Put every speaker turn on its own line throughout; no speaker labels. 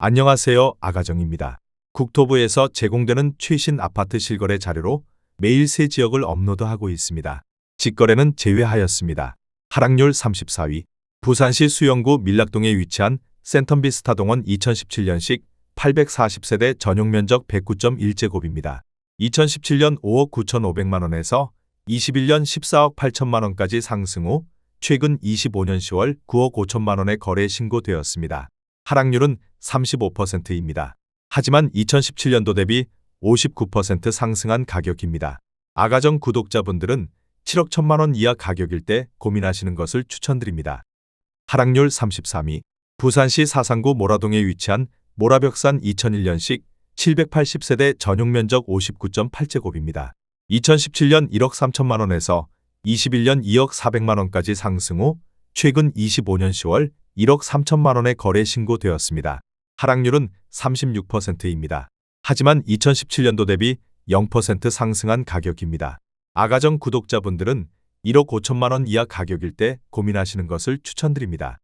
안녕하세요. 아가정입니다. 국토부에서 제공되는 최신 아파트 실거래 자료로 매일 새 지역을 업로드하고 있습니다. 직거래는 제외하였습니다. 하락률 34위. 부산시 수영구 밀락동에 위치한 센텀비스타동원 2017년식 840세대 전용 면적 109.1제곱입니다. 2017년 5억 9,500만 원에서 21년 14억 8천만 원까지 상승 후 최근 25년 10월 9억 5천만 원에 거래 신고되었습니다. 하락률은 35%입니다. 하지만 2017년도 대비 59% 상승한 가격입니다. 아가정 구독자분들은 7억 1천만 원 이하 가격일 때 고민하시는 것을 추천드립니다. 하락률 33위. 부산시 사상구 모라동에 위치한 모라벽산 2001년식 780세대 전용 면적 59.8제곱입니다. 2017년 1억 3천만 원에서 21년 2억 400만 원까지 상승 후 최근 25년 10월 1억 3천만 원에 거래 신고되었습니다. 하락률은 36%입니다. 하지만 2017년도 대비 0% 상승한 가격입니다. 아가정 구독자분들은 1억 5천만 원 이하 가격일 때 고민하시는 것을 추천드립니다.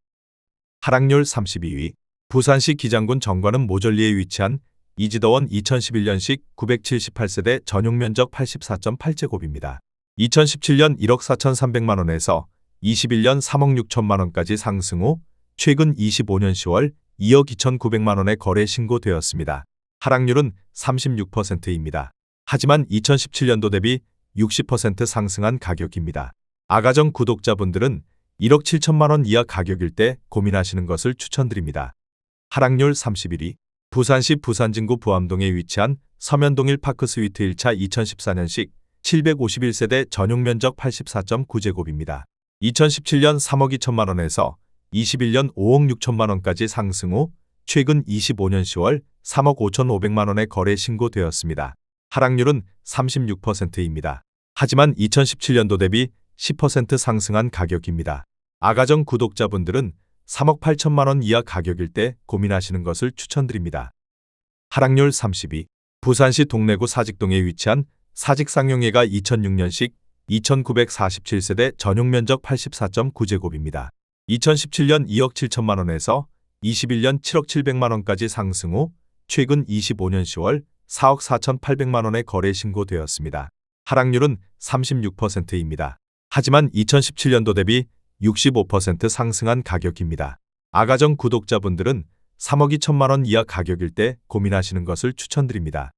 하락률 32위. 부산시 기장군 정관은 모절리에 위치한 이지더원 2011년식 978세대 전용 면적 84.8제곱입니다. 2017년 1억 4천3백만 원에서 21년 3억 6천만 원까지 상승 후 최근 25년 10월 2억 2천9백만 원에 거래 신고되었습니다. 하락률은 36%입니다. 하지만 2017년도 대비 60% 상승한 가격입니다. 아가정 구독자분들은 1억 7천만 원 이하 가격일 때 고민하시는 것을 추천드립니다. 하락률 31위 부산시 부산진구 부암동에 위치한 서면동일 파크 스위트 1차 2014년식 751세대 전용 면적 84.9제곱입니다. 2017년 3억 2천만 원에서 21년 5억 6천만 원까지 상승 후 최근 25년 10월 3억 5천5백만 원에 거래 신고되었습니다. 하락률은 36%입니다. 하지만 2017년도 대비 10% 상승한 가격입니다. 아가정 구독자분들은 3억 8천만 원 이하 가격일 때 고민하시는 것을 추천드립니다. 하락률 32. 부산시 동래구 사직동에 위치한 사직상용예가 2006년식 2947세대 전용 면적 84.9제곱입니다. 2017년 2억 7천만 원에서 21년 7억 7백만 원까지 상승 후 최근 25년 10월 4억 4천8백만 원에 거래 신고되었습니다. 하락률은 36%입니다. 하지만 2017년도 대비 65% 상승한 가격입니다. 아가정 구독자분들은 3억 2천만 원 이하 가격일 때 고민하시는 것을 추천드립니다.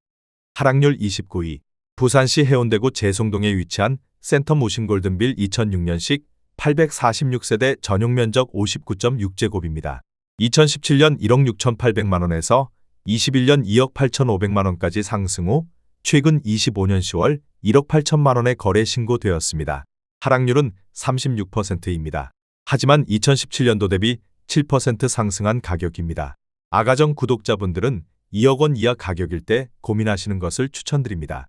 하락률 29위. 부산시 해운대구 재송동에 위치한 센텀 모신골든빌 2006년식 846세대 전용 면적 59.6제곱입니다. 2017년 1억 6천8백만 원에서 21년 2억 8천5백만 원까지 상승 후 최근 25년 10월 1억 8천만 원에 거래 신고되었습니다. 하락률은 36%입니다. 하지만 2017년도 대비 7% 상승한 가격입니다. 아가정 구독자분들은 2억 원 이하 가격일 때 고민하시는 것을 추천드립니다.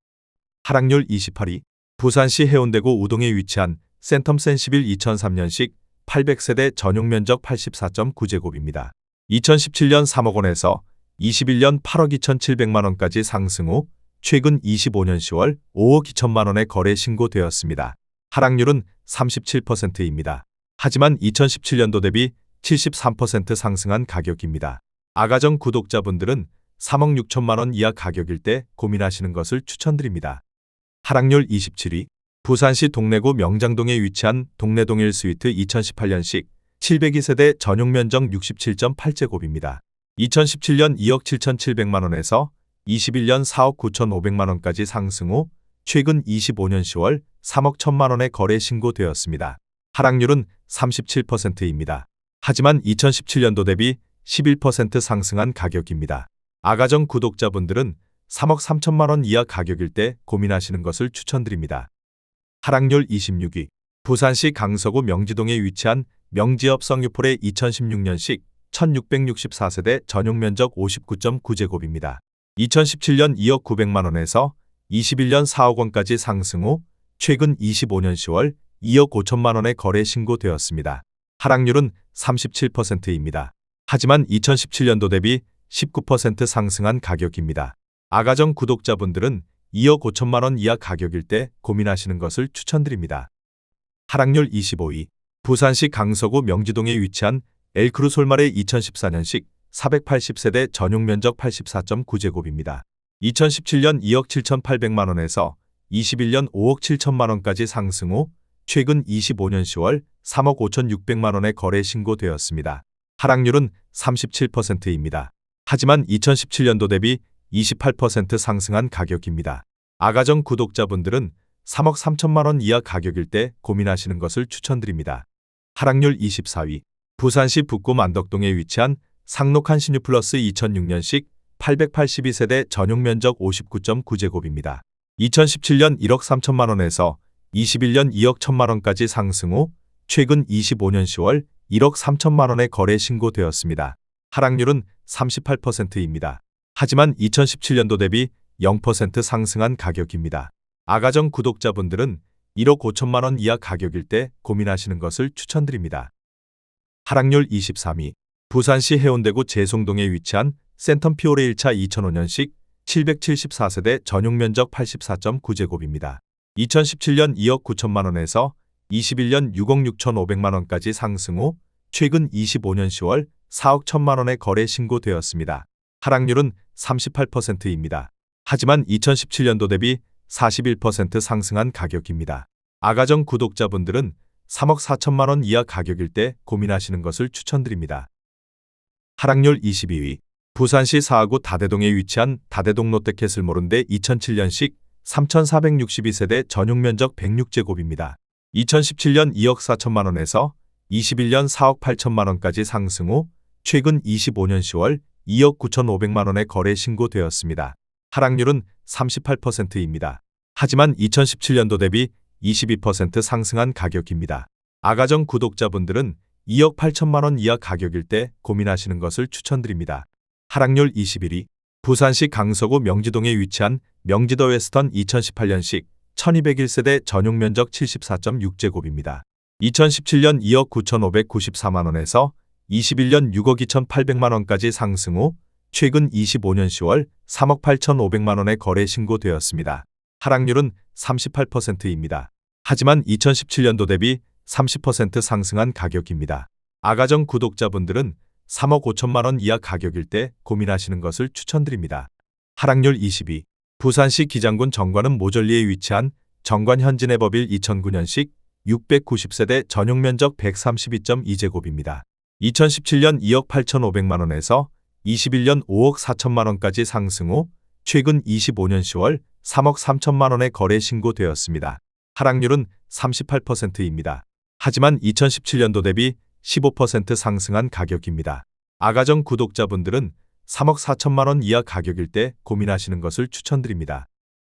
하락률 28위 부산시 해운대구 우동에 위치한 센텀 센시빌 2003년식 800세대 전용 면적 84.9제곱입니다. 2017년 3억 원에서 21년 8억 2천7백만 원까지 상승 후 최근 25년 10월 5억 2천만 원에 거래 신고되었습니다. 하락률은 37%입니다. 하지만 2017년도 대비 73% 상승한 가격입니다. 아가정 구독자분들은 3억 6천만 원 이하 가격일 때 고민하시는 것을 추천드립니다. 하락률 27위 부산시 동래구 명장동에 위치한 동래동일 스위트 2018년식 702세대 전용 면적 67.8제곱입니다. 2017년 2억 7천7백만 원에서 21년 4억 9천5백만 원까지 상승 후 최근 25년 10월 3억 1천만 원에 거래 신고되었습니다. 하락률은 37%입니다. 하지만 2017년도 대비 11% 상승한 가격입니다. 아가정 구독자분들은 3억 3천만 원 이하 가격일 때 고민하시는 것을 추천드립니다. 하락률 26위 부산시 강서구 명지동에 위치한 명지업 성유폴의 2016년식 1664세대 전용 면적 59.9제곱입니다. 2017년 2억 9백만 원에서 21년 4억 원까지 상승 후 최근 25년 10월 2억 5천만 원에 거래 신고되었습니다. 하락률은 37%입니다. 하지만 2017년도 대비 19% 상승한 가격입니다. 아가정 구독자분들은 2억 5천만 원 이하 가격일 때 고민하시는 것을 추천드립니다. 하락률 25위 부산시 강서구 명지동에 위치한 엘크루 솔말의 2014년식 480세대 전용 면적 84.9제곱입니다. 2017년 2억 7,800만 원에서 21년 5억 7천만 원까지 상승 후 최근 25년 10월 3억 5,600만 원에 거래 신고되었습니다. 하락률은 37%입니다. 하지만 2017년도 대비 28% 상승한 가격입니다. 아가정 구독자분들은 3억 3천만 원 이하 가격일 때 고민하시는 것을 추천드립니다. 하락률 24위 부산시 북구 만덕동에 위치한 상록한 신유 플러스 2006년식 882세대 전용 면적 59.9제곱입니다. 2017년 1억 3천만 원에서 21년 2억 1천만 원까지 상승 후 최근 25년 10월 1억 3천만 원에 거래 신고되었습니다. 하락률은 38%입니다. 하지만 2017년도 대비 0% 상승한 가격입니다. 아가정 구독자분들은 1억 5천만 원 이하 가격일 때 고민하시는 것을 추천드립니다. 하락률 23위 부산시 해운대구 재송동에 위치한 센텀 피오레 1차 2005년식 774세대 전용 면적 84.9제곱입니다. 2017년 2억 9천만 원에서 21년 6억 6천5백만 원까지 상승 후 최근 25년 10월 4억 1천만 원에 거래 신고되었습니다. 하락률은 38%입니다. 하지만 2017년도 대비 41% 상승한 가격입니다. 아가정 구독자분들은 3억 4천만 원 이하 가격일 때 고민하시는 것을 추천드립니다. 하락률 22위 부산시 사하구 다대동에 위치한 다대동 롯데캐슬몰인데 2007년식 3,462세대 전용 면적 106제곱입니다. 2017년 2억 4천만 원에서 21년 4억 8천만 원까지 상승 후 최근 25년 10월 2억 9천5백만 원에 거래 신고되었습니다. 하락률은 38%입니다. 하지만 2017년도 대비 22% 상승한 가격입니다. 아가정 구독자분들은 2억 8천만 원 이하 가격일 때 고민하시는 것을 추천드립니다. 하락률 21위 부산시 강서구 명지동에 위치한 명지더 웨스턴 2018년식 1201세대 전용 면적 74.6제곱입니다. 2017년 2억 9,594만 원에서 21년 6억 2,800만 원까지 상승 후 최근 25년 10월 3억 8,500만 원에 거래 신고되었습니다. 하락률은 38%입니다. 하지만 2017년도 대비 30% 상승한 가격입니다. 아가정 구독자분들은 3억 5천만 원 이하 가격일 때 고민하시는 것을 추천드립니다. 하락률 22. 부산시 기장군 정관은 모절리에 위치한 정관 현진해법일 2009년식 690세대 전용 면적 132.2제곱입니다. 2017년 2억 8,500만 원에서 21년 5억 4천만 원까지 상승 후 최근 25년 10월 3억 3천만 원에 거래 신고되었습니다. 하락률은 38%입니다. 하지만 2017년도 대비 15% 상승한 가격입니다. 아가정 구독자분들은 3억 4천만 원 이하 가격일 때 고민하시는 것을 추천드립니다.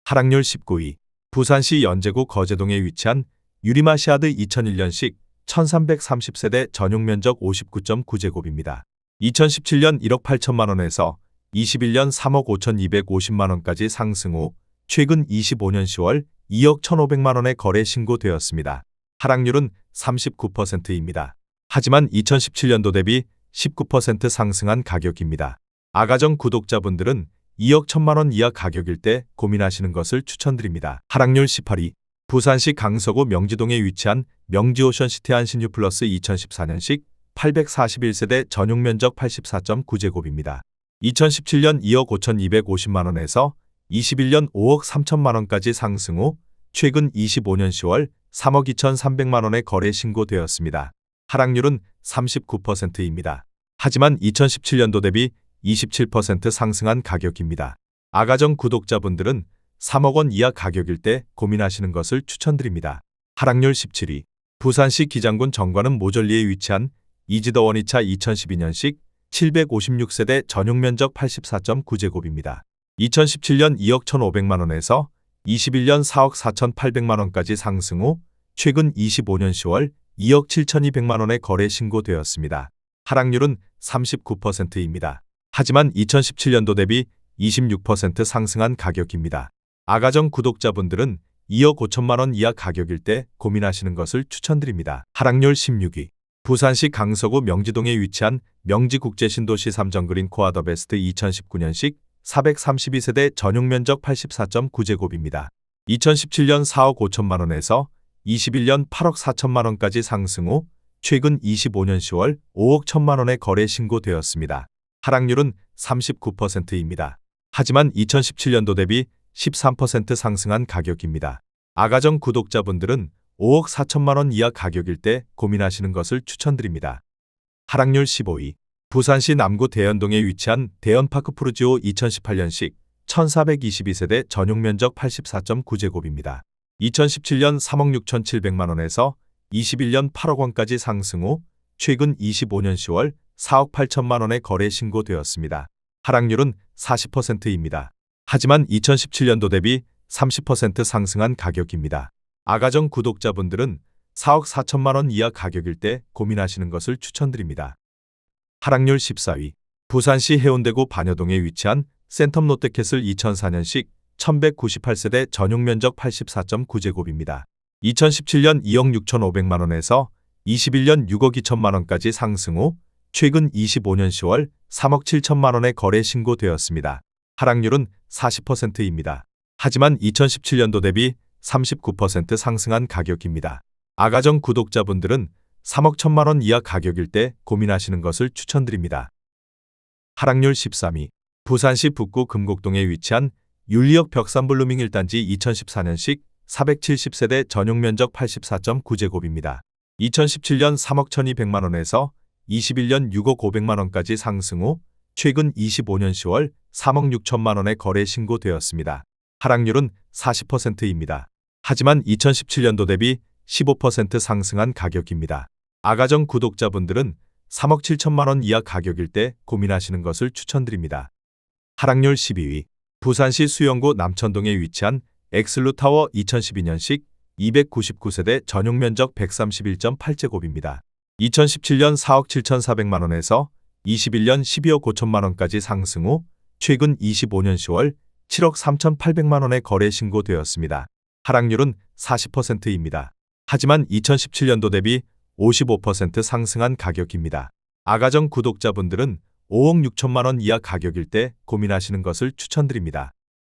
하락률 19위 부산시 연제구 거제동에 위치한 유리마시아드 2001년식 1330세대 전용 면적 59.9제곱입니다. 2017년 1억 8천만 원에서 21년 3억 5,250만 원까지 상승 후 최근 25년 10월 2억 1,500만 원에 거래 신고되었습니다. 하락률은 39%입니다. 하지만 2017년도 대비 19% 상승한 가격입니다. 아가정 구독자분들은 2억 1천만 원 이하 가격일 때 고민하시는 것을 추천드립니다. 하락률 18위 부산시 강서구 명지동에 위치한 명지오션시티 한신유 플러스 2014년식 841세대 전용 면적 84.9제곱입니다. 2017년 2억 5,250만 원에서 21년 5억 3천만 원까지 상승 후 최근 25년 10월 3억 2,300만 원에 거래 신고되었습니다. 하락률은 39%입니다. 하지만 2017년도 대비 27% 상승한 가격입니다. 아가정 구독자분들은 3억 원 이하 가격일 때 고민하시는 것을 추천드립니다. 하락률 17위 부산시 기장군 정관은 모절리에 위치한 이지더 원이차 2012년식 756세대 전용 면적 84.9제곱입니다. 2017년 2억 1,500만 원에서 21년 4억 4,800만 원까지 상승 후 최근 25년 10월 2억 7,200만 원에 거래 신고되었습니다. 하락률은 39%입니다. 하지만 2017년도 대비 26% 상승한 가격입니다. 아가정 구독자분들은 2억 5천만 원 이하 가격일 때 고민하시는 것을 추천드립니다. 하락률 16위 부산시 강서구 명지동에 위치한 명지국제신도시 삼정그린 코아더 베스트 2019년식 432세대 전용 면적 84.9제곱입니다. 2017년 4억 5천만 원에서 21년 8억 4천만 원까지 상승 후 최근 25년 10월 5억 1천만 원에 거래 신고되었습니다. 하락률은 39%입니다. 하지만 2017년도 대비 13% 상승한 가격입니다. 아가정 구독자분들은 5억 4천만 원 이하 가격일 때 고민하시는 것을 추천드립니다. 하락률 15위. 부산시 남구 대연동에 위치한 대연파크 푸르지오 2018년식 1422세대 전용 면적 84.9제곱입니다. 2017년 3억 6,700만 원에서 21년 8억 원까지 상승 후 최근 25년 10월 4억 8천만 원에 거래 신고되었습니다. 하락률은 40%입니다. 하지만 2017년도 대비 30% 상승한 가격입니다. 아가정 구독자분들은 4억 4천만 원 이하 가격일 때 고민하시는 것을 추천드립니다. 하락률 14위. 부산시 해운대구 반여동에 위치한 센텀 롯데캐슬 2004년식 1198세대 전용 면적 84.9제곱입니다. 2017년 2억 6천5백만 원에서 21년 6억 2천만 원까지 상승 후 최근 25년 10월 3억 7천만 원에 거래 신고되었습니다. 하락률은 40%입니다. 하지만 2017년도 대비 39% 상승한 가격입니다. 아가정 구독자분들은 3억 1천만 원 이하 가격일 때 고민하시는 것을 추천드립니다. 하락률 13위. 부산시 북구 금곡동에 위치한 윤리역 벽산블루밍 1단지 2014년식 470세대 전용 면적 84.9제곱입니다. 2017년 3억 1200만 원에서 21년 6억 500만 원까지 상승 후 최근 25년 10월 3억 6천만 원에 거래 신고되었습니다. 하락률은 40%입니다. 하지만 2017년도 대비 15% 상승한 가격입니다. 아가정 구독자분들은 3억 7천만 원 이하 가격일 때 고민하시는 것을 추천드립니다. 하락률 12위. 부산시 수영구 남천동에 위치한 엑슬루타워 2012년식 299세대 전용 면적 131.8제곱입니다. 2017년 4억 7,400만 원에서 21년 12억 5천만 원까지 상승 후 최근 25년 10월 7억 3,800만 원에 거래 신고되었습니다. 하락률은 40%입니다. 하지만 2017년도 대비 55% 상승한 가격입니다. 아가정 구독자분들은 5억 6천만 원 이하 가격일 때 고민하시는 것을 추천드립니다.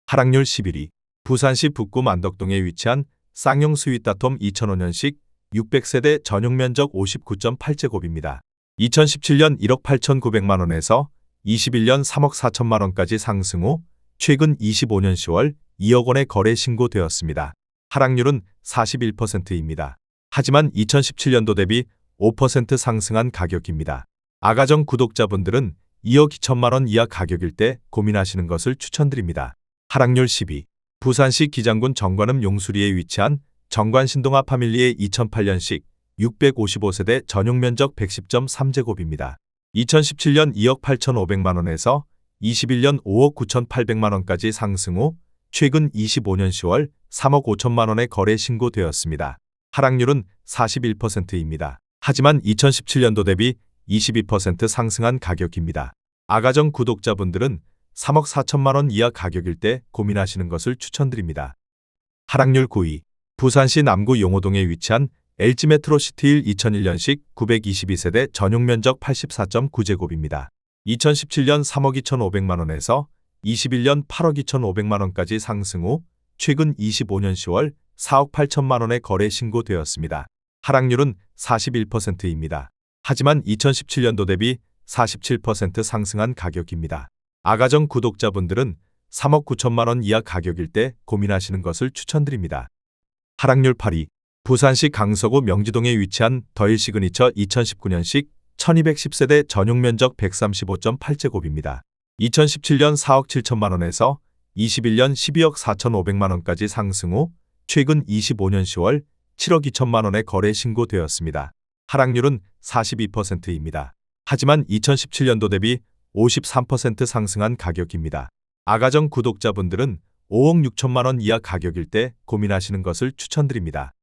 하락률 11위. 부산시 북구 만덕동에 위치한 쌍용 스윗다톰 2005년식 600세대 전용 면적 59.8제곱입니다. 2017년 1억 8,900만 원에서 21년 3억 4천만 원까지 상승 후 최근 25년 10월 2억 원에 거래 신고되었습니다. 하락률은 41%입니다. 하지만 2017년도 대비 5% 상승한 가격입니다. 아가정 구독자분들은 2억 2천만 원 이하 가격일 때 고민하시는 것을 추천드립니다. 하락률 12. 부산시 기장군 정관음 용수리에 위치한 정관신동아 파밀리의 2008년식 655세대 전용 면적 110.3제곱입니다. 2017년 2억 8,500만 원에서 21년 5억 9,800만 원까지 상승 후 최근 25년 10월 3억 5천만 원에 거래 신고되었습니다. 하락률은 41%입니다. 하지만 2017년도 대비 22% 상승한 가격입니다. 아가정 구독자분들은 3억 4천만 원 이하 가격일 때 고민하시는 것을 추천드립니다. 하락률 9위. 부산시 남구 용호동에 위치한 LG 메트로시티일 2001년식 922세대 전용 면적 84.9제곱입니다. 2017년 3억 2,500만 원에서 21년 8억 2,500만 원까지 상승 후 최근 25년 10월 4억 8천만 원에 거래 신고되었습니다. 하락률은 41%입니다. 하지만 2017년도 대비 47% 상승한 가격입니다. 아가정 구독자분들은 3억 9천만 원 이하 가격일 때 고민하시는 것을 추천드립니다. 하락률 8위. 부산시 강서구 명지동에 위치한 더일 시그니처 2019년식 1210세대 전용 면적 135.8제곱입니다. 2017년 4억 7천만 원에서 21년 12억 4천5백만 원까지 상승 후 최근 25년 10월 7억 2천만 원에 거래 신고되었습니다. 하락률은 42%입니다. 하지만 2017년도 대비 53% 상승한 가격입니다. 아가정 구독자분들은 5억 6천만 원 이하 가격일 때 고민하시는 것을 추천드립니다.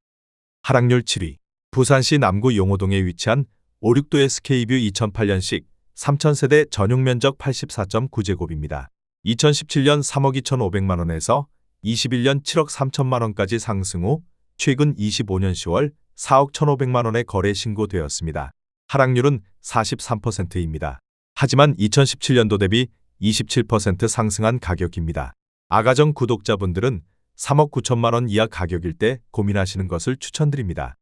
하락률 7위. 부산시 남구 용호동에 위치한 56도 SK뷰 2008년식 3000세대 전용 면적 84.9제곱입니다. 2017년 3억 2,500만 원에서 21년 7억 3천만 원까지 상승 후 최근 25년 10월 4억 1,500만 원에 거래 신고되었습니다. 하락률은 43%입니다. 하지만 2017년도 대비 27% 상승한 가격입니다. 아가정 구독자분들은 3억 9천만 원 이하 가격일 때 고민하시는 것을 추천드립니다.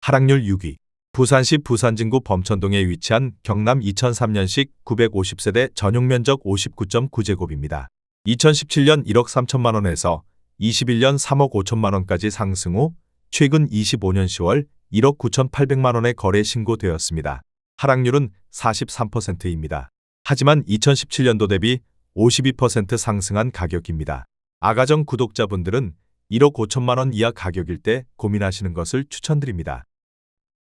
하락률 6위. 부산시 부산진구 범천동에 위치한 경남 2003년식 950세대 전용 면적 59.9제곱입니다. 2017년 1억 3천만 원에서 21년 3억 5천만 원까지 상승 후 최근 25년 10월 1억 9천8백만 원의 거래 신고되었습니다. 하락률은 43%입니다. 하지만 2017년도 대비 52% 상승한 가격입니다. 아가정 구독자분들은 1억 5천만 원 이하 가격일 때 고민하시는 것을 추천드립니다.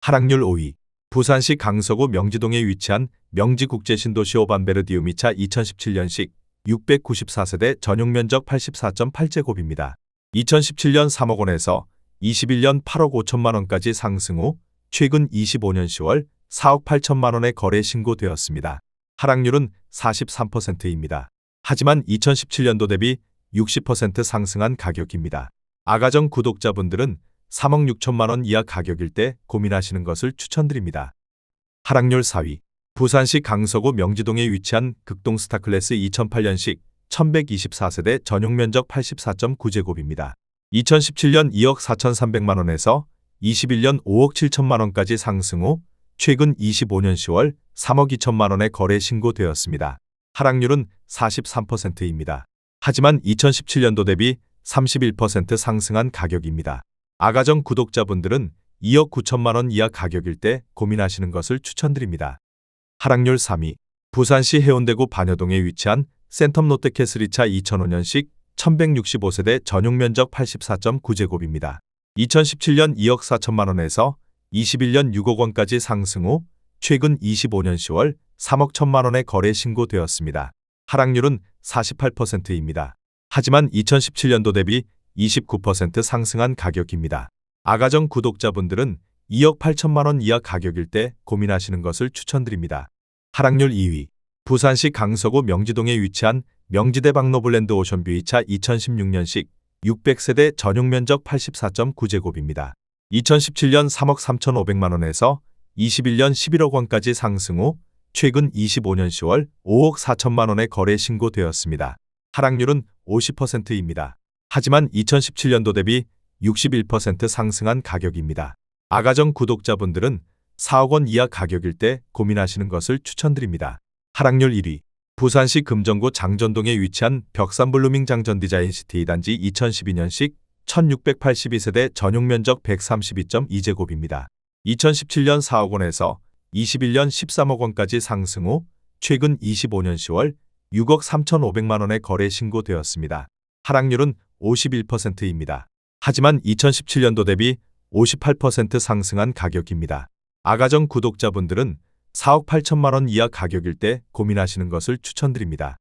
하락률 5위 부산시 강서구 명지동에 위치한 명지국제신도시 오반베르디우미차 2017년식 694세대 전용 면적 84.8제곱입니다. 2017년 3억 원에서 21년 8억 5천만 원까지 상승 후 최근 25년 10월 4억 8천만 원의 거래 신고되었습니다. 하락률은 43%입니다. 하지만 2017년도 대비 60% 상승한 가격입니다. 아가정 구독자분들은 3억 6천만 원 이하 가격일 때 고민하시는 것을 추천드립니다. 하락률 4위 부산시 강서구 명지동에 위치한 극동 스타클래스 2008년식 1124세대 전용 면적 84.9제곱입니다. 2017년 2억 4,300만 원에서 21년 5억 7천만 원까지 상승 후 최근 25년 10월 3억 2천만 원의 거래 신고되었습니다. 하락률은 43%입니다. 하지만 2017년도 대비 31% 상승한 가격입니다. 아가정 구독자분들은 2억 9천만 원 이하 가격일 때 고민하시는 것을 추천드립니다. 하락률 3위 부산시 해운대구 반여동에 위치한 센텀 롯데캐슬 2차 2005년식 1165세대 전용 면적 84.9제곱입니다. 2017년 2억 4천만 원에서 21년 6억 원까지 상승 후 최근 25년 10월 3억 1천만 원의 거래 신고되었습니다. 하락률은 48%입니다. 하지만 2017년도 대비 29% 상승한 가격입니다. 아가정 구독자분들은 2억 8천만 원 이하 가격일 때 고민하시는 것을 추천드립니다. 하락률 2위 부산시 강서구 명지동에 위치한 명지대 박노블랜드 오션뷰 2차 2016년식 600세대 전용 면적 84.9제곱입니다. 2017년 3억 3,500만 원에서 21년 11억 원까지 상승 후 최근 25년 10월 5억 4천만 원의 거래 신고되었습니다. 하락률은 50%입니다. 하지만 2017년도 대비 61% 상승한 가격입니다. 아가정 구독자분들은 4억 원 이하 가격일 때 고민하시는 것을 추천드립니다. 하락률 1위 부산시 금정구 장전동에 위치한 벽산블루밍 장전디자인 시티 단지 2012년식 1682세대 전용 면적 132.2제곱입니다. 2017년 4억 원에서 21년 13억 원까지 상승 후 최근 25년 10월 6억 3,500만 원의 거래 신고되었습니다. 하락률은 51%입니다. 하지만 2017년도 대비 58% 상승한 가격입니다. 아가정 구독자분들은 4억 8천만 원 이하 가격일 때 고민하시는 것을 추천드립니다.